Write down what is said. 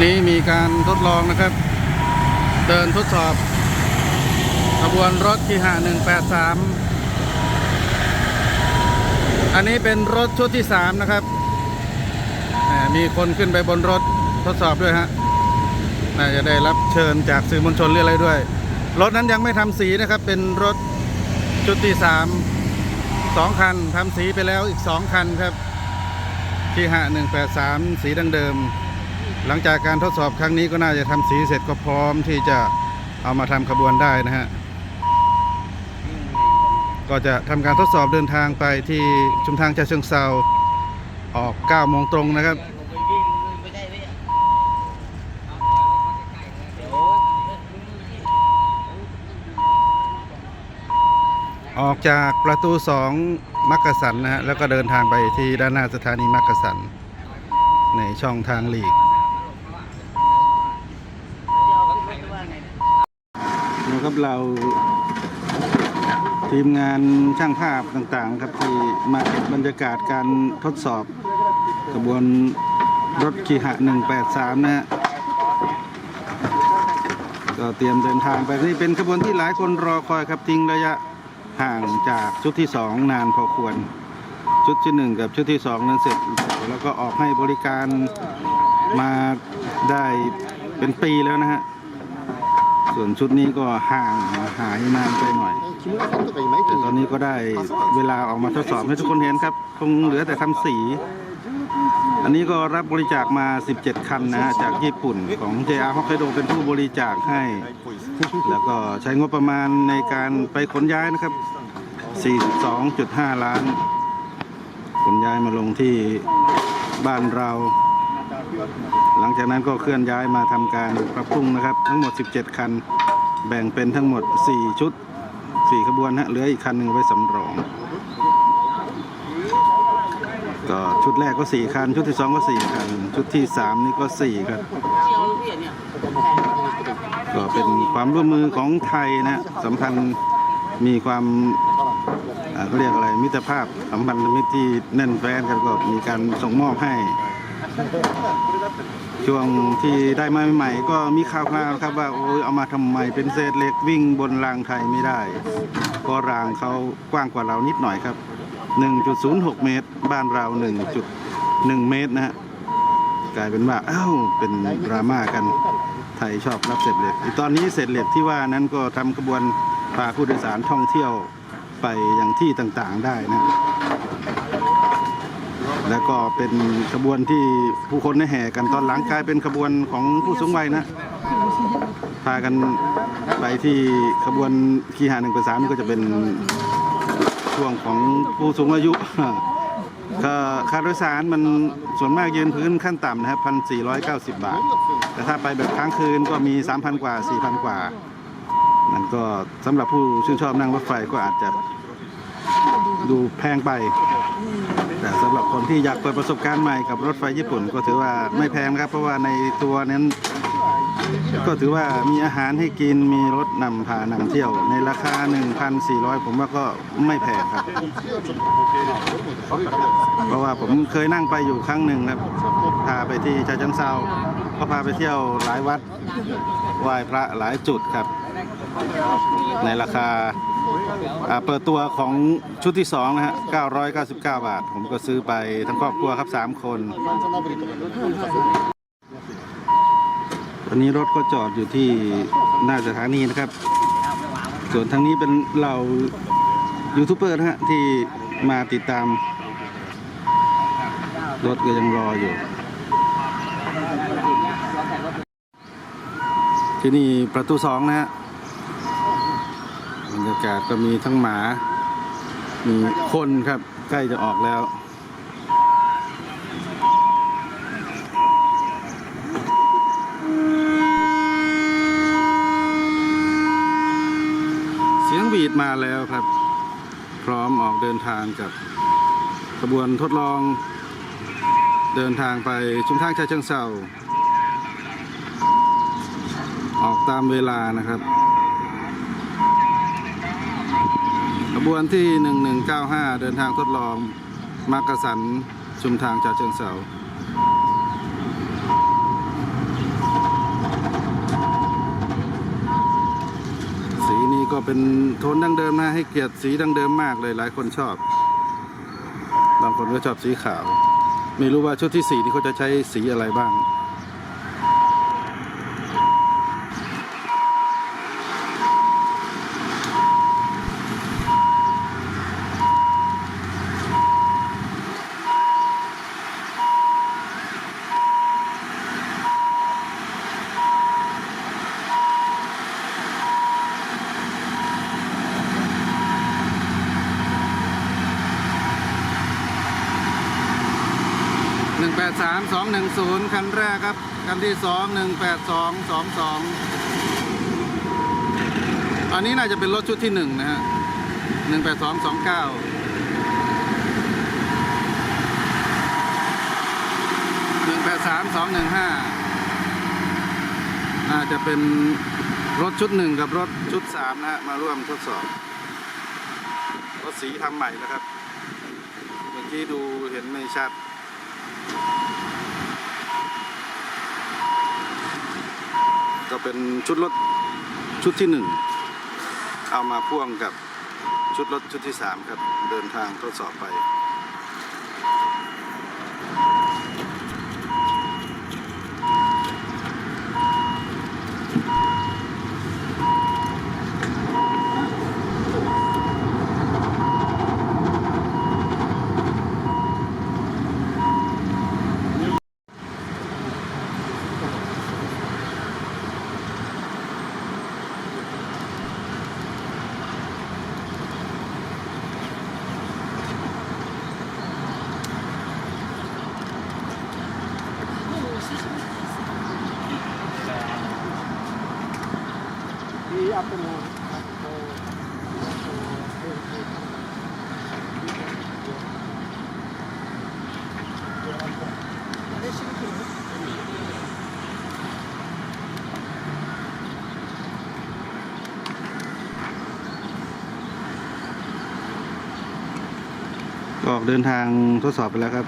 วันนี้มีการทดลองนะครับ เดินทดสอบขบวนรถที่หา183 อันนี้เป็นรถชุดที่ 3 นะครับ มีคนขึ้นไปบนรถทดสอบด้วยฮะ น่าจะได้รับเชิญจากสื่อมวลชนหรืออะไรด้วย รถนั้นยังไม่ทำสีนะครับ เป็นรถชุดที่3สองคันทำสีไปแล้วอีก 2 คันครับ ที่หา183 สีดังเดิม หลังจากการทดสอบครั้งนี้ก็น่าจะทำสีเสร็จก็พร้อมที่จะเอามาทำขบวนได้นะฮะก็จะทำการทดสอบเดินทางไปที่ชุมทางชาเชิงเซาออก9โมงตรงนะครับออกจากประตู 2 มักกะสันนะฮะแล้วก็เดินทางไปที่ด้านหน้าสถานีมักกะสัน ในช่องทางหลีก นะครับเราทีมงานช่างภาพต่างๆครับที่มาเก็บบรรยากาศการทดสอบกระบวนรถคีหะ 183 นะฮะก็เตรียมเดินทางไปนี่เป็นขบวนที่หลายคนรอคอยครับทิ้งระยะห่างจากชุดที่ 2 นานพอควร ชุดที่ 1 กับชุดที่ 2 นั้นเสร็จ แล้วก็ออกให้บริการมาได้เป็นปีแล้วนะฮะ ส่วนชุดนี้ก็ห่างหายนานไปหน่อย แต่ตอนนี้ก็ได้เวลาออกมาทดสอบให้ทุกคนเห็นครับ คงเหลือแต่ทำสี อันนี้ก็รับบริจาคมา 17 คันนะจากญี่ปุ่นของ JR ฮอกไกโดเป็นผู้บริจาคให้ แล้วก็ใช้งบประมาณในการไปขนย้ายนะครับ 42.5 ล้าน ขนย้ายมาลงที่บ้านเรา หลังจากนั้นก็เคลื่อนย้ายมาทำการปรับปรุงนะครับ ทั้งหมด 17 คัน แบ่งเป็นทั้งหมด 4 ชุด 4 ขบวนฮะเหลืออีกคันหนึ่งไว้สำรอง ก็ชุดแรกก็ 4 คัน ชุดที่ 2 ก็ 4 คัน ชุดที่ 3 นี่ก็ 4 ครับ ก็เป็นความร่วมมือของไทยนะสัมพันธ์มีความเขาเรียกอะไรมิตรภาพสัมพันธมิตรที่แน่นแฟ้นกันก็มีการส่งมอบให้ ช่วงที่ได้มาใหม่ๆก็มีข่าวๆครับว่าโอ้ยเอามาทำไมเป็นเศษเหล็กวิ่งบนรางไทยไม่ได้ก็ราะรางเขากว้างกว่าเรานิดหน่อยครับ 1.06 เมตร บ้านเรา 1.1 เมตรนะฮะกลายเป็นว่าอ้าวเป็นดราม่ากันไทยชอบรับเศษเหล็กตอนนี้เศษเหล็กที่ว่านั้นก็ทำกระบวนพาผู้โดยสารท่องเที่ยวไปยังที่ต่างๆได้นะ แล้วก็เป็นขบวนที่ผู้คนได้แห่กันตอนหลังกลายเป็นขบวนของผู้สูงวัยนะ พากันไปที่ขบวนคีหาหนึ่งประสามก็จะเป็นช่วงของผู้สูงอายุค่าโดยสารมันส่วนมากยืนพื้นขั้นต่ำนะครับพันสี่ร้อยเก้าสิบบาท แต่ถ้าไปแบบค้างคืนก็มีสามพันกว่าสี่พันกว่านั่นก็สำหรับผู้ชื่นชอบนั่งรถไฟก็อาจจะดูแพงไป แต่สำหรับคนที่อยากเปิดประสบการณ์ใหม่กับรถไฟญี่ปุ่นก็ถือว่าไม่แพงครับเพราะว่าในตัวนั้น ก็ถือว่ามีอาหารให้กินมีรถนำพานำเที่ยว ในราคา 1,400 ผมว่าก็ไม่แพงครับ เพราะว่าผมเคยนั่งไปอยู่ครั้งหนึ่งครับพาไปที่ชาจังเซาก็พาไปเที่ยวหลายวัดไหว้พระหลายจุดครับ ในราคา อ่าเปิดตัวของชุดที่2นะฮะ 999 บาท ผมก็ซื้อไปทั้งครอบครัวครับ 3 คนวันนี้รถก็จอดอยู่ที่หน้าสถานีนะครับ ส่วนทางนี้เป็นเรายูทูบเบอร์นะฮะ ที่มาติดตาม รถก็ยังรออยู่ ที่นี่ประตูสองนะฮะ รรยากาศก็มีทั้งหมา มีคนครับ ใกล้จะออกแล้ว เสียงหวีดมาแล้วครับ พร้อมออกเดินทางกับขบวนทดลอง เดินทางไปชุมทางชายเชิงเซาออกตามเวลานะครับ ขบวนที่ 1195 เดินทางทดลองมากระสันชุมทางจากเชิงเสาสีนี้ก็เป็นโทนดังเดิมนะให้เกียรติสีดังเดิมมากเลยหลายคนชอบ บางคนก็ชอบสีขาว ไม่รู้ว่าชุดที่สีนี้เขาจะใช้สีอะไรบ้าง แปดสามสองหนึ่งศูนย์คันแรกครับ คันที่สองหนึ่งแปดสองสองสองอันนี้น่าจะเป็นรถชุดที่หนึ่งนะฮะหนึ่งแปดสองสองเก้าหนึ่งแปดสามสองหนึ่งห้าอาจจะเป็นรถชุดหนึ่งกับรถชุดสามนะฮะมาร่วมทดสอบรถสีทำใหม่นะครับ เมื่อกี้ดูเห็นไม่ชัด ก็เป็นชุดรถชุดที่หนึ่งเอามาพ่วงกับชุดรถชุดที่สามครับ เดินทางทดสอบไป Di apa mo? Ako ออกเดินทางทดสอบไปแล้วครับ